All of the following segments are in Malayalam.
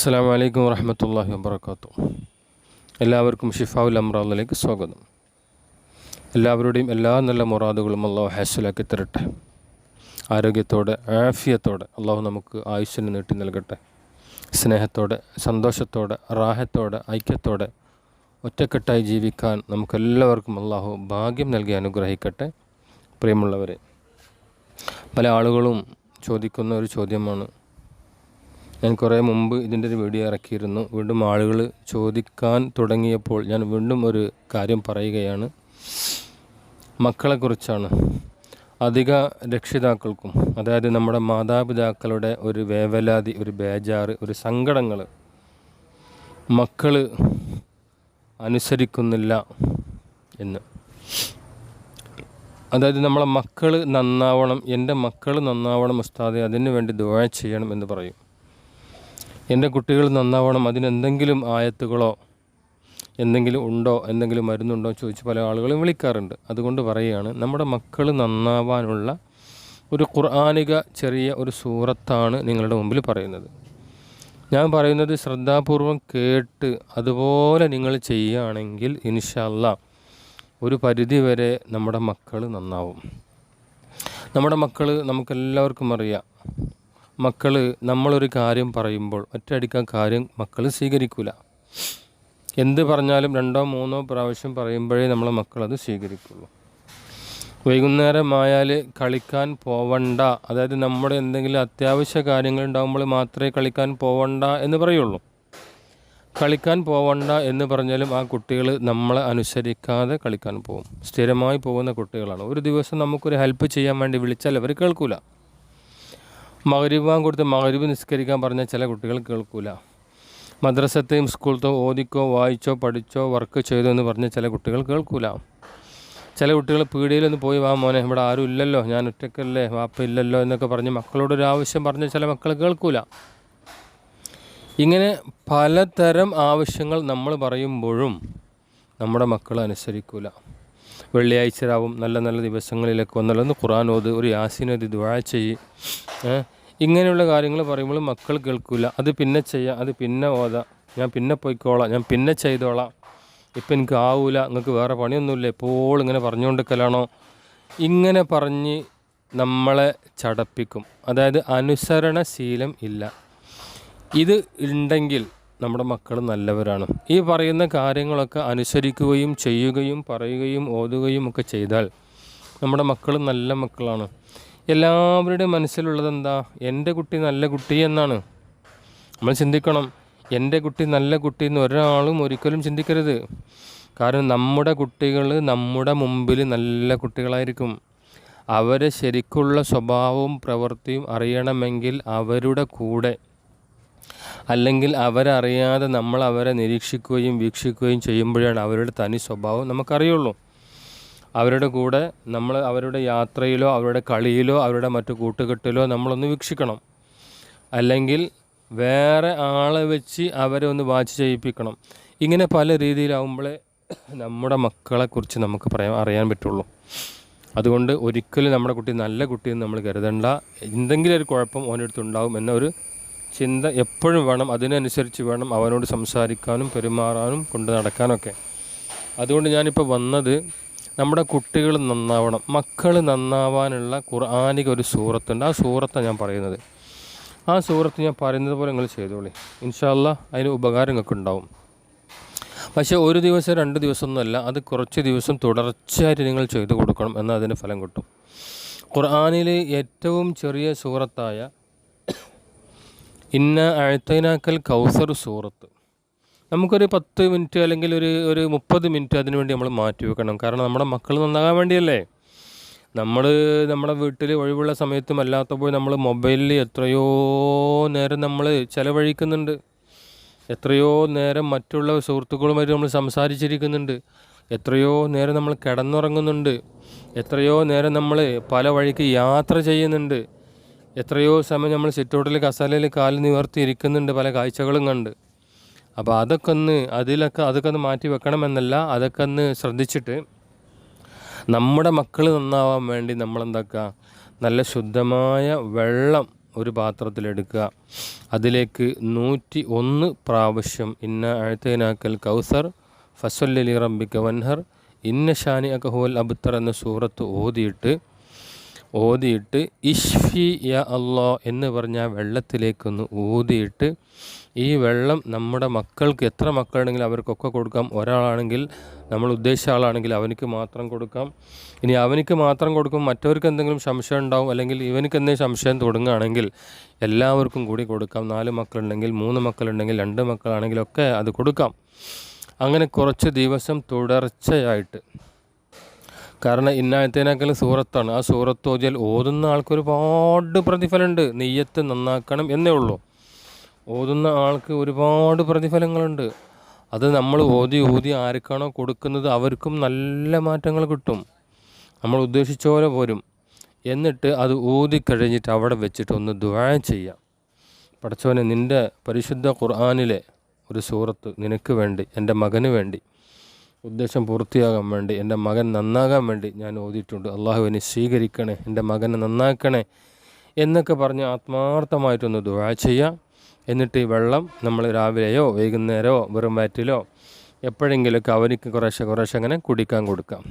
അസ്സാം വലൈക്കും വറഹമത്തല്ലാഹി വാബർക്കാത്തു എല്ലാവർക്കും ഷിഫാവുൽ അമ്രാദിലേക്ക് സ്വാഗതം. എല്ലാവരുടെയും എല്ലാ നല്ല മൊറാദുകളും അള്ളാഹു ഹാസിലാക്കി തരട്ടെ. ആരോഗ്യത്തോടെ ആഫിയത്തോടെ അള്ളാഹു നമുക്ക് ആയുസ്സിന് നീട്ടി നൽകട്ടെ. സ്നേഹത്തോടെ സന്തോഷത്തോടെ റാഹത്തോടെ ഐക്യത്തോടെ ഒറ്റക്കെട്ടായി ജീവിക്കാൻ നമുക്കെല്ലാവർക്കും അള്ളാഹു ഭാഗ്യം നൽകി അനുഗ്രഹിക്കട്ടെ. പ്രിയമുള്ളവരെ പല ആളുകളും ചോദിക്കുന്ന ഒരു ചോദ്യമാണ് ഞാൻ കുറേ മുമ്പ് ഇതിന്റെ ഒരു വീഡിയോ ഇറക്കിയിരുന്നു. വീണ്ടും ആളുകൾ ചോദിക്കാൻ തുടങ്ങിയപ്പോൾ ഞാൻ വീണ്ടും ഒരു കാര്യം പറയുകയാണ്. മക്കളെക്കുറിച്ചാണ്. അധിക രക്ഷിതാക്കൾക്കും അതായത് നമ്മുടെ മാതാപിതാക്കളുടെ ഒരു വേവലാതി ഒരു ബേജാറ് ഒരു സങ്കടങ്ങൾ മക്കൾ അനുസരിക്കുന്നില്ല എന്ന്. അതായത് നമ്മളെ മക്കൾ നന്നാവണം എന്റെ മക്കൾ നന്നാവണം ഉസ്താദെ അതിനു വേണ്ടി ദുആ ചെയ്യണം എന്ന് പറയും. എന്റെ കുട്ടികൾ നന്നാവണം അതിനെന്തെങ്കിലും ആയത്തുകളോ എന്തെങ്കിലും ഉണ്ടോ എന്തെങ്കിലും മരുന്നുണ്ടോ ചോദിച്ച് പല ആളുകളും വിളിക്കാറുണ്ട്. അതുകൊണ്ട് പറയുകയാണ് നമ്മുടെ മക്കൾ നന്നാവാനുള്ള ഒരു ഖുർആാനിക ചെറിയ ഒരു സൂറത്താണ് നിങ്ങളുടെ മുമ്പിൽ പറയുന്നത്. ഞാൻ പറയുന്നത് ശ്രദ്ധാപൂർവം കേട്ട് അതുപോലെ നിങ്ങൾ ചെയ്യുകയാണെങ്കിൽ ഇൻഷല്ല ഒരു പരിധി വരെ നമ്മുടെ മക്കൾ നന്നാവും. നമ്മുടെ മക്കൾ നമുക്കെല്ലാവർക്കും അറിയാം മക്കൾ നമ്മളൊരു കാര്യം പറയുമ്പോൾ ഒറ്റയടിക്കാൻ കാര്യം മക്കൾ സ്വീകരിക്കില്ല എന്ത് പറഞ്ഞാലും രണ്ടോ മൂന്നോ പ്രാവശ്യം പറയുമ്പോഴേ നമ്മളെ മക്കളത് സ്വീകരിക്കുള്ളൂ. വൈകുന്നേരമായാൽ കളിക്കാൻ പോവണ്ട. അതായത് നമ്മുടെ എന്തെങ്കിലും അത്യാവശ്യ കാര്യങ്ങൾ ഉണ്ടാകുമ്പോൾ മാത്രമേ കളിക്കാൻ പോവണ്ട എന്ന് പറയുള്ളൂ. കളിക്കാൻ പോവണ്ട എന്ന് പറഞ്ഞാലും ആ കുട്ടികൾ നമ്മളെ അനുസരിക്കാതെ കളിക്കാൻ പോകും സ്ഥിരമായി പോകുന്ന കുട്ടികളാണ്. ഒരു ദിവസം നമുക്കൊരു ഹെൽപ്പ് ചെയ്യാൻ വേണ്ടി വിളിച്ചാൽ അവർ കേൾക്കൂല. മകരിബാൻ കൊടുത്ത് മകരീബ് നിസ്കരിക്കാൻ പറഞ്ഞ ചില കുട്ടികൾ കേൾക്കൂല. മദ്രസത്തെയും സ്കൂളത്തോ ഓദിക്കോ വായിച്ചോ പഠിച്ചോ വർക്ക് ചെയ്തോ എന്ന് പറഞ്ഞ ചില കുട്ടികൾ കേൾക്കൂല. ചില കുട്ടികൾ പീടിയിലൊന്ന് പോയി വാ മോനെ ഇവിടെ ആരും ഇല്ലല്ലോ ഞാൻ ഒറ്റക്കല്ലേ വാപ്പ ഇല്ലല്ലോ എന്നൊക്കെ പറഞ്ഞ് മക്കളോടൊരു ആവശ്യം പറഞ്ഞ ചില മക്കൾ കേൾക്കൂല. ഇങ്ങനെ പലതരം ആവശ്യങ്ങൾ നമ്മൾ പറയുമ്പോഴും നമ്മുടെ മക്കൾ അനുസരിക്കൂല. വെള്ളിയാഴ്ച രാവും നല്ല നല്ല ദിവസങ്ങളിലൊക്കെ വന്നുള്ളതെന്ന് ഖുറാൻ ഓത് ഒരു യാസിനോത് ദുആ ചെയ്യ്. ഇങ്ങനെയുള്ള കാര്യങ്ങൾ പറയുമ്പോൾ മക്കൾ കേൾക്കില്ല അത് പിന്നെ ചെയ്യാം അത് പിന്നെ ഓതാ. ഞാൻ പിന്നെ പോയിക്കോളാം ഞാൻ പിന്നെ ചെയ്തോളാം. ഇപ്പം എനിക്ക് ആവൂല നിങ്ങൾക്ക് വേറെ പണിയൊന്നുമില്ല. എപ്പോഴും ഇങ്ങനെ പറഞ്ഞുകൊണ്ടിരിക്കലാണോ? ഇങ്ങനെ പറഞ്ഞ് നമ്മളെ ചടപ്പിക്കും. അതായത് അനുസരണശീലം ഇല്ല. ഇത് ഉണ്ടെങ്കിൽ നമ്മുടെ മക്കൾ നല്ലവരാണ്. ഈ പറയുന്ന കാര്യങ്ങളൊക്കെ അനുസരിക്കുകയും ചെയ്യുകയും പറയുകയും ഓതുകയും ഒക്കെ ചെയ്താൽ നമ്മുടെ മക്കൾ നല്ല മക്കളാണ്. എല്ലാവരുടെയും മനസ്സിലുള്ളത് എന്താ? എന്റെ കുട്ടി നല്ല കുട്ടി എന്നാണ്. നമ്മൾ ചിന്തിക്കണം. എന്റെ കുട്ടി നല്ല കുട്ടി എന്ന് ഒരാളും ഒരിക്കലും ചിന്തിക്കരുത്. കാരണം നമ്മുടെ കുട്ടികൾ നമ്മുടെ മുമ്പിൽ നല്ല കുട്ടികളായിരിക്കും. അവരെ ശരിക്കുള്ള സ്വഭാവവും പ്രവൃത്തിയും അറിയണമെങ്കിൽ അവരുടെ കൂടെ അല്ലെങ്കിൽ അവരറിയാതെ നമ്മൾ അവരെ നിരീക്ഷിക്കുകയും വീക്ഷിക്കുകയും ചെയ്യുമ്പോഴാണ് അവരുടെ തനി സ്വഭാവം നമുക്കറിയുള്ളൂ. അവരുടെ കൂടെ നമ്മൾ അവരുടെ യാത്രയിലോ അവരുടെ കളിയിലോ അവരുടെ മറ്റു കൂട്ടുകെട്ടിലോ നമ്മളൊന്ന് വീക്ഷിക്കണം. അല്ലെങ്കിൽ വേറെ ആളെ വെച്ച് അവരെ ഒന്ന് വാച്ച് ചെയ്യിപ്പിക്കണം. ഇങ്ങനെ പല രീതിയിലാവുമ്പോഴേ നമ്മുടെ മക്കളെക്കുറിച്ച് നമുക്ക് പറയാൻ അറിയാൻ പറ്റുള്ളൂ. അതുകൊണ്ട് ഒരിക്കലും നമ്മുടെ കുട്ടി നല്ല കുട്ടിയെന്ന് നമ്മൾ കരുതണ്ട. എന്തെങ്കിലും ഒരു കുഴപ്പം ഓനെടുത്തുണ്ടാവും അടുത്തുണ്ടാവും ഒരു ചിന്ത എപ്പോഴും വേണം അതിനനുസരിച്ച് വേണം അവനോട് സംസാരിക്കാനും പെരുമാറാനും കൊണ്ട് നടക്കാനൊക്കെ. അതുകൊണ്ട് ഞാനിപ്പോൾ വന്നത് നമ്മുടെ കുട്ടികൾ നന്നാവണം മക്കൾ നന്നാവാനുള്ള ഖുർആാനിക ഒരു സൂറത്തുണ്ട്. ആ സൂറത്താണ് ഞാൻ പറയുന്നത്. ആ സൂറത്ത് ഞാൻ പറയുന്നത് പോലെ നിങ്ങൾ ചെയ്തോളി. ഇൻഷാല്ല അതിന് ഉപകാരം നിങ്ങൾക്ക് ഉണ്ടാവും പക്ഷേ ഒരു ദിവസം രണ്ട് ദിവസമൊന്നുമല്ല അത് കുറച്ച് ദിവസം തുടർച്ചയായിട്ട് നിങ്ങൾ ചെയ്തു കൊടുക്കണം എന്നാൽ അതിന് ഫലം കിട്ടും. ഖുർആാനിലെ ഏറ്റവും ചെറിയ സൂറത്തായ ഇന്ന അഴത്തൈനാക്കൽ കൗസർ സൂറത്ത്. നമുക്കൊരു പത്ത് മിനിറ്റ് അല്ലെങ്കിൽ ഒരു ഒരു മുപ്പത് മിനിറ്റ് അതിനു വേണ്ടി നമ്മൾ മാറ്റി വെക്കണം. കാരണം നമ്മുടെ മക്കൾ നന്നാകാൻ വേണ്ടിയല്ലേ? നമ്മൾ നമ്മുടെ വീട്ടിൽ ഒഴിവുള്ള സമയത്തും അല്ലാത്തപ്പോൾ നമ്മൾ മൊബൈലിൽ എത്രയോ നേരം നമ്മൾ ചിലവഴിക്കുന്നുണ്ട്. എത്രയോ നേരം മറ്റുള്ള സുഹൃത്തുക്കളുമായിട്ട് നമ്മൾ സംസാരിച്ചിരിക്കുന്നുണ്ട്. എത്രയോ നേരം നമ്മൾ കിടന്നുറങ്ങുന്നുണ്ട്. എത്രയോ നേരം നമ്മൾ പല വഴിക്ക് യാത്ര ചെയ്യുന്നുണ്ട്. എത്രയോ സമയം നമ്മൾ സിറ്റൗട്ടിൽ കസാലയിൽ കാൽ നിവർത്തി ഇരിക്കുന്നുണ്ട് പല കാഴ്ചകളും കണ്ട്. അപ്പോൾ അതൊക്കെ ഒന്ന് അതിലൊക്കെ അതൊക്കെ ഒന്ന് മാറ്റി വെക്കണമെന്നല്ല അതൊക്കെ ഒന്ന് ശ്രദ്ധിച്ചിട്ട് നമ്മുടെ മക്കൾ നന്നാവാൻ വേണ്ടി നമ്മളെന്താക്കുക? നല്ല ശുദ്ധമായ വെള്ളം ഒരു പാത്രത്തിലെടുക്കുക. അതിലേക്ക് നൂറ്റി ഒന്ന് പ്രാവശ്യം ഇന്ന അഴുത്തേനാക്കൽ കൗസർ ഫസല്ലി റംബിക്ക വൻഹർ ഇന്ന ഷാനി അക്കഹോൽ അബുത്തർ എന്ന സൂറത്ത് ഓതിയിട്ട് ഓതിയിട്ട് ഇഷ്ഫി യ അല്ലോ എന്ന് പറഞ്ഞ വെള്ളത്തിലേക്കൊന്ന് ഊതിയിട്ട് ഈ വെള്ളം നമ്മുടെ മക്കൾക്ക് എത്ര മക്കളുണ്ടെങ്കിലും അവർക്കൊക്കെ കൊടുക്കാം. ഒരാളാണെങ്കിൽ നമ്മൾ ഉദ്ദേശിച്ച ആളാണെങ്കിൽ അവനിക്ക് മാത്രം കൊടുക്കാം. ഇനി അവനിക്ക് മാത്രം കൊടുക്കും മറ്റവർക്ക് എന്തെങ്കിലും സംശയം ഉണ്ടാവും അല്ലെങ്കിൽ ഇവനിക്ക് എന്തെങ്കിലും സംശയം തുടങ്ങുകയാണെങ്കിൽ എല്ലാവർക്കും കൂടി കൊടുക്കാം. നാല് മക്കളുണ്ടെങ്കിൽ മൂന്ന് മക്കളുണ്ടെങ്കിൽ രണ്ട് മക്കളാണെങ്കിലൊക്കെ അത് കൊടുക്കാം. അങ്ങനെ കുറച്ച് ദിവസം തുടർച്ചയായിട്ട് കാരണം ഇന്നായത്തേനേക്കാൾ സൂറത്താണ്. ആ സൂറത്ത് ഓതിയാൽ ഓതുന്ന ആൾക്ക് ഒരുപാട് പ്രതിഫലമുണ്ട്. നെയ്യത്ത് നന്നാക്കണം എന്നേ ഉള്ളൂ. ഓതുന്ന ആൾക്ക് ഒരുപാട് പ്രതിഫലങ്ങളുണ്ട്. അത് നമ്മൾ ഓതി ഓതി ആർക്കാണോ കൊടുക്കുന്നത് അവർക്കും നല്ല മാറ്റങ്ങൾ കിട്ടും. നമ്മൾ ഉദ്ദേശിച്ച പോലെ പോരും. എന്നിട്ട് അത് ഊതി കഴിഞ്ഞിട്ട് അവിടെ വെച്ചിട്ട് ഒന്ന് ദ്വാ ചെയ്യാം. പഠിച്ചവനെ നിന്റെ പരിശുദ്ധ ഖുർആാനിലെ ഒരു സൂറത്ത് നിനക്ക് വേണ്ടി എന്റെ മകന് വേണ്ടി ഉദ്ദേശം പൂർത്തിയാകാൻ വേണ്ടി എന്റെ മകൻ നന്നാകാൻ വേണ്ടി ഞാൻ ഓതിയിട്ടുണ്ട്. അള്ളാഹു എന്നെ സ്വീകരിക്കണേ എന്റെ മകനെ നന്നാക്കണേ എന്നൊക്കെ പറഞ്ഞ് ആത്മാർത്ഥമായിട്ടൊന്ന് ദുആ ചെയ്യാം. എന്നിട്ട് ഈ വെള്ളം നമ്മൾ രാവിലെയോ വൈകുന്നേരമോ വെറും വയറ്റിലോ എപ്പോഴെങ്കിലുമൊക്കെ അവനിക്ക് കുറേശ്ശെ കുറേശ്ശെ അങ്ങനെ കുടിക്കാൻ കൊടുക്കാം.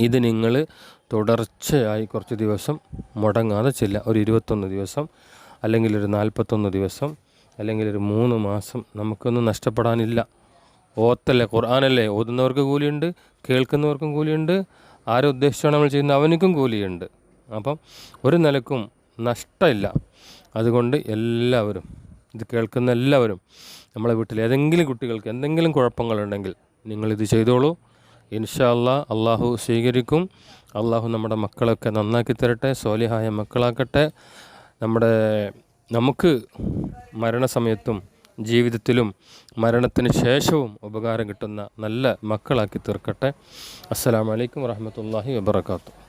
ഇത് നിങ്ങൾ തുടർച്ചയായി കുറച്ച് ദിവസം മുടങ്ങാതെ ചെല്ലുക. ഒരു ഇരുപത്തൊന്ന് ദിവസം അല്ലെങ്കിൽ ഒരു നാൽപ്പത്തൊന്ന് ദിവസം അല്ലെങ്കിൽ ഒരു മൂന്ന് മാസം നമുക്കൊന്നും നഷ്ടപ്പെടാനില്ല. ഓത്തല്ലേ? ഖുർആാനല്ലേ? ഓതുന്നവർക്ക് കൂലിയുണ്ട് കേൾക്കുന്നവർക്കും കൂലിയുണ്ട് ആരെ ഉദ്ദേശിച്ചാണ് നമ്മൾ ചെയ്യുന്നത് അവനിക്കും കൂലിയുണ്ട്. അപ്പം ഒരു നിലക്കും നഷ്ടമില്ല. അതുകൊണ്ട് എല്ലാവരും ഇത് കേൾക്കുന്ന എല്ലാവരും നമ്മളെ വീട്ടിൽ ഏതെങ്കിലും കുട്ടികൾക്ക് എന്തെങ്കിലും കുഴപ്പങ്ങളുണ്ടെങ്കിൽ നിങ്ങളിത് ചെയ്തോളൂ. ഇൻഷാ അല്ലാ അള്ളാഹു സ്വീകരിക്കും. അള്ളാഹു നമ്മുടെ മക്കളൊക്കെ നന്നാക്കി തരട്ടെ സോലിഹായ മക്കളാക്കട്ടെ. നമ്മുടെ നമുക്ക് മരണസമയത്തും ജീവിതത്തിലും മരണത്തിന് ശേഷവും ഉപകാരം കിട്ടുന്ന നല്ല മക്കളാക്കി തീർക്കട്ടെ. അസ്സാം വലൈക്കും വാഹമത്തല്ലാഹി വബർക്കാത്തു